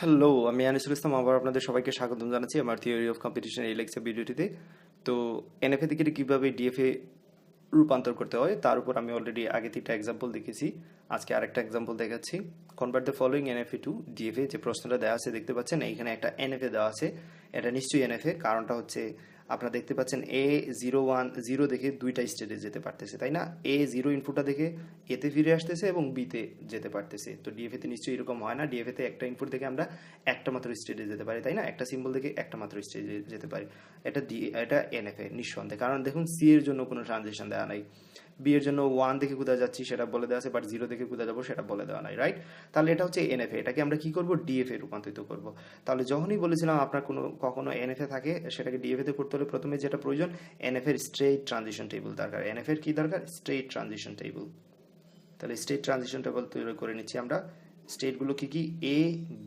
Hello আমি আনিসুল ইসলাম। আবার আপনাদের সবাইকে স্বাগতম জানাচ্ছি আমার থিওরি অফ কম্পিটিশন এই লেকচার ভিডিওটিতে। তো এনএফএ থেকে কীভাবে ডিএফএ রূপান্তর করতে হয়, তার উপর আমি অলরেডি আগে তিনটা এক্সাম্পল দেখেছি। আজকে আরেকটা এক্সাম্পল দেখাচ্ছি। Convert the following NFA to DFA যে প্রশ্নটা দেওয়া আছে, দেখতে পাচ্ছেন? এইখানে একটা এনএফএ দেওয়া আছে। এটা নিশ্চয়ই এনএফএ কারণটা হচ্ছে আপনারা দেখতে পাচ্ছেন এ জিরো ওয়ান জিরো দেখে দুইটা স্টেটে যেতে পারতেছে, তাই না? এ জিরো ইনপুটটা দেখে এতে ফিরে আসতেছে এবং বিতে যেতে পারতেছে। তো ডিএফএতে নিশ্চয়ই এরকম হয় না। ডিএফএতে একটা ইনপুট দেখে আমরা একটা মাত্র স্টেটে যেতে পারি, তাই না? একটা সিম্বল দেখে একটা মাত্র স্টেটে যেতে পারি। এটা ডি এটা এনএফএ নিঃসন্দেহে। কারণ দেখুন সি এর জন্য কোনো ট্রানজেকশন দেওয়া নাই। বি এর জন্য ওয়ান দেখে কোথায় যাচ্ছি সেটা বলে দেওয়া আছে বাট জিরো দেখে কোথায় যাব সেটা বলে দেওয়া নাই রাইট তাহলে এটা হচ্ছে এনএফএ এটাকে আমরা কি করব? ডিএফএ রূপান্তরিত করব। তাহলে যখনই বলেছিলাম আপনার কোনো, কখনো এনএফএ থাকে, সেটাকে ডিএফএ তে করতে হলে প্রথমে যেটা প্রয়োজন এনএফ এর স্ট্রেট ট্রানজিশন টেবিল দরকার। এনএফ এর কি দরকার? স্ট্রেট ট্রানজিশন টেবিল তাহলে স্টেট ট্রানজিশন টেবিল তৈরি করে নিচ্ছি আমরা। স্টেটগুলো কি কি? এ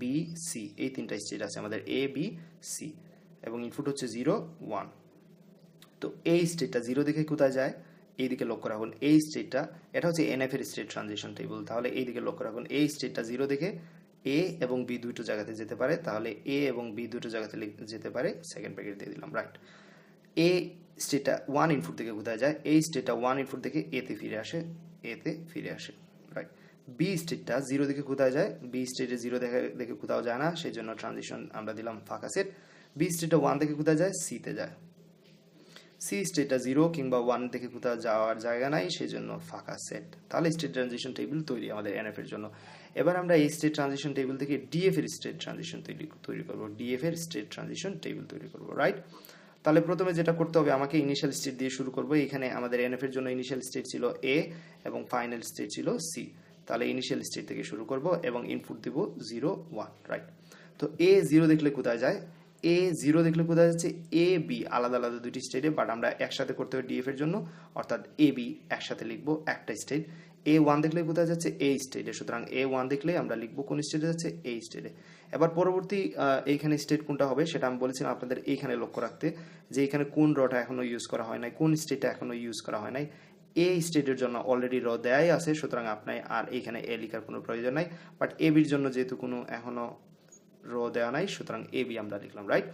বি সি এই তিনটা স্টেট আছে আমাদের। এ বি সি এবং ইনপুট হচ্ছে জিরো ওয়ান তো এই স্টেটটা জিরো দেখে কোথায় যায়? এইদিকে লক্ষ্য রাখুন, এই স্টেটটা এটা হচ্ছে এনএফ এর স্টেট ট্রানজিশন টেবিল তাহলে এইদিকে লক্ষ্য রাখুন, এই স্টেটটা জিরো দেখে এ এবং বি দুটো জায়গাতে যেতে পারে। তাহলে এ এবং বি দুটো জায়গাতে যেতে পারে। সেকেন্ড প্যাকেট দিয়ে দিলাম রাইট এ স্টেটটা ওয়ান ইনপুট থেকে কোথায় যায়? এই স্টেটটা ওয়ান ইনপুট থেকে এতে ফিরে আসে এতে ফিরে আসে রাইট বি স্টেটটা জিরো থেকে কোথায় যায়? বি স্টেটে জিরো দেখে দেখে কোথাও যায় না, সেই জন্য ট্রানজিশন আমরা দিলাম ফাঁকা সেট বি স্টেটটা ওয়ান থেকে কোথায় যায়? সিতে যায়। সি স্টেটটা জিরো কিংবা ওয়ান থেকে কোথাও যাওয়ার জায়গা নাই সেই জন্য ফাঁকা সেট তাহলে স্টেট ট্রানজিশন টেবিল তৈরি আমাদের এনএফ এর জন্য। এবার আমরা এই স্টেট ট্রানজিশন টেবিল থেকে ডিএফ এর স্টেট ট্রানজিশন তৈরি তৈরি করব। ডিএফ এর স্টেট ট্রানজিশন টেবিল তৈরি করব রাইট তাহলে প্রথমে যেটা করতে হবে, আমাকে ইনিশিয়াল স্টেট দিয়ে শুরু করব। এখানে আমাদের এনএফ এর জন্য ইনিশিয়াল স্টেট ছিল এ এবং ফাইনাল স্টেট ছিল সি তাহলে ইনিশিয়াল স্টেট থেকে শুরু করব এবং ইনপুট দিব জিরো ওয়ান রাইট তো এ জিরো দেখলে কোথায় যায়? এ জিরো দেখলে কোথায় যাচ্ছে? এ বি আলাদা আলাদা দুটি স্টেটে বাট আমরা একসাথে করতে হবে ডিএফ এর জন্য। অর্থাৎ এ বি একসাথে লিখব একটা স্টেট এ ওয়ান দেখলে কোথায় যাচ্ছে? এ। স্টেটে সুতরাং এ ওয়ান দেখলে আমরা লিখব কোন স্টেটে যাচ্ছে? এই স্টেটে এবার পরবর্তী এইখানে স্টেট কোনটা হবে? সেটা আমি বলেছিলাম আপনাদের এইখানে লক্ষ্য রাখতে, যে এখানে কোন রটা এখনও ইউজ করা হয় নাই, কোন স্টেটটা এখনও ইউজ করা হয় নাই। এই স্টেটের জন্য অলরেডি র দেয়াই আছে, সুতরাং আপনার আর এইখানে এ লেখার কোনো প্রয়োজন নাই। বাট এ বির জন্য যেহেতু কোনো এখনও রো দেওয়া নাই, সুতরাং এ, বি আমরা লিখলাম রাইট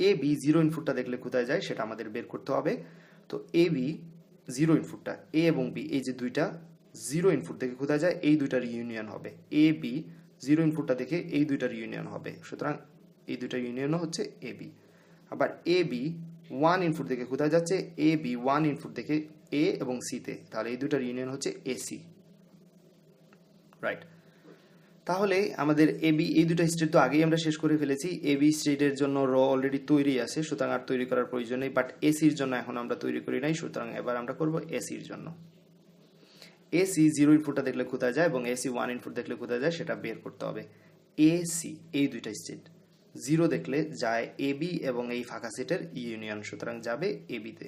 এ, বি জিরো ইনপুটটা দেখলে কোথায় যায় সেটা আমাদের বের করতে হবে। তো এ, বি জিরো ইনপুটটা এ এবং বি, এই যে দুইটা জিরো ইনপুট থেকে কোথায় যায়? এই দুইটার ইউনিয়ন হবে। এ, বি জিরো ইনপুটটা দেখে এই দুইটার ইউনিয়ন হবে। সুতরাং এই দুইটার ইউনিয়নও হচ্ছে এ, বি। আবার এ, বি ওয়ান ইনপুট থেকে কোথায় যাচ্ছে? এ, বি ওয়ান ইনপুট থেকে এ এবং সিতে তাহলে এই দুইটার ইউনিয়ন হচ্ছে এসি রাইট তাহলে আমাদের এবি এই দুটো স্টেট তো আগেই আমরা শেষ করে ফেলেছি। এবি স্টেটের জন্য র অলরেডি তৈরি আছে, সুতরাং আর তৈরি করার প্রয়োজন নেই বাট এসির জন্য এখন আমরা তৈরি করি নাই, সুতরাং এবার আমরা করব এসির জন্য। এসি জিরো ইনপুটটা দেখলে কোথায় যায় এবং এসি ওয়ান ইনপুট দেখলে কোথায় যায় সেটা বের করতে হবে। এসি এই দুইটা স্টেট জিরো দেখলে যায় এবি এবং এই ফাঁকা সেটের ইউনিয়ন সুতরাং যাবে এবিতে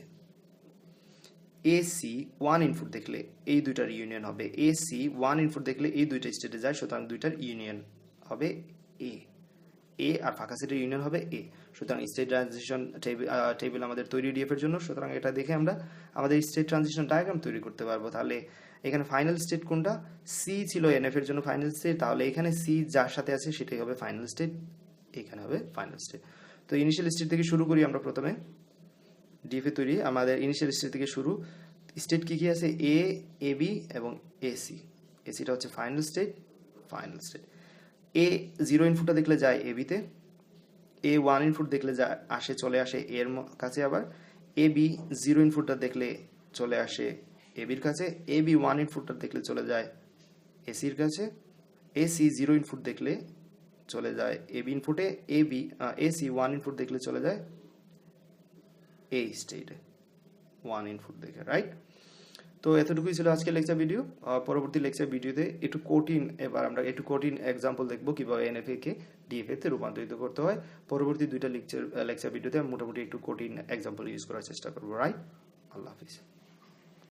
এসি ওয়ান ইনপুট দেখলে এই দুইটার ইউনিয়ন হবে। এসি ওয়ান ইনপুট দেখলে এই দুইটা স্টেটে যায়, সুতরাং দুইটার ইউনিয়ন হবে এ এ আর ফাঁকা সেটের ইউনিয়ন হবে এ সুতরাং স্টেট ট্রানজিশন টেবিল আমাদের তৈরি ডিএফ এর জন্য, সুতরাং এটা দেখে আমরা আমাদের স্টেট ট্রানজিশন ডায়াগ্রাম তৈরি করতে পারব। তাহলে এখানে ফাইনাল স্টেট কোনটা? সি ছিল এনএফ এর জন্য ফাইনাল স্টেট তাহলে এখানে সি যার সাথে আছে সেটাই হবে ফাইনাল স্টেট এখানে হবে ফাইনাল স্টেট তো ইনিশিয়াল স্টেট থেকে শুরু করি আমরা প্রথমে। ডিএফএ তৈরি, আমাদের ইনিশিয়াল স্টেট থেকে শুরু। স্টেট কি কি আছে? এ এ বি এবং এসি এসিটা হচ্ছে final state final state A zero ইনপুটটা দেখলে যায় এ বিতে এ ওয়ান ইনপুট দেখলে যা আসে, চলে আসে এর কাছে আবার। এ বি জিরো ইনপুটটা দেখলে চলে আসে এ বির কাছে। এ বি ওয়ান ইনপুটটা দেখলে চলে যায় এসির কাছে। এসি জিরো ইনপুট দেখলে চলে যায় A. B ইনপুটে A B AC one input দেখলে চলে যায় এই স্টেটে ওয়ান ইনপুট দেখে রাইট তো এতটুকুই ছিল আজকে লেকচার ভিডিও পরবর্তী লেকচার ভিডিওতে একটু কঠিন, এবার আমরা একটু কঠিন এক্সাম্পল দেখব কীভাবে এনএফএ কে ডিএফএ তে রূপান্তরিত করতে হয়। পরবর্তী দুইটা লেকচার লেকচার ভিডিওতে মোটামুটি একটু কঠিন এক্সাম্পল ইউজ করার চেষ্টা করব রাইট আল্লাহ হাফিজ।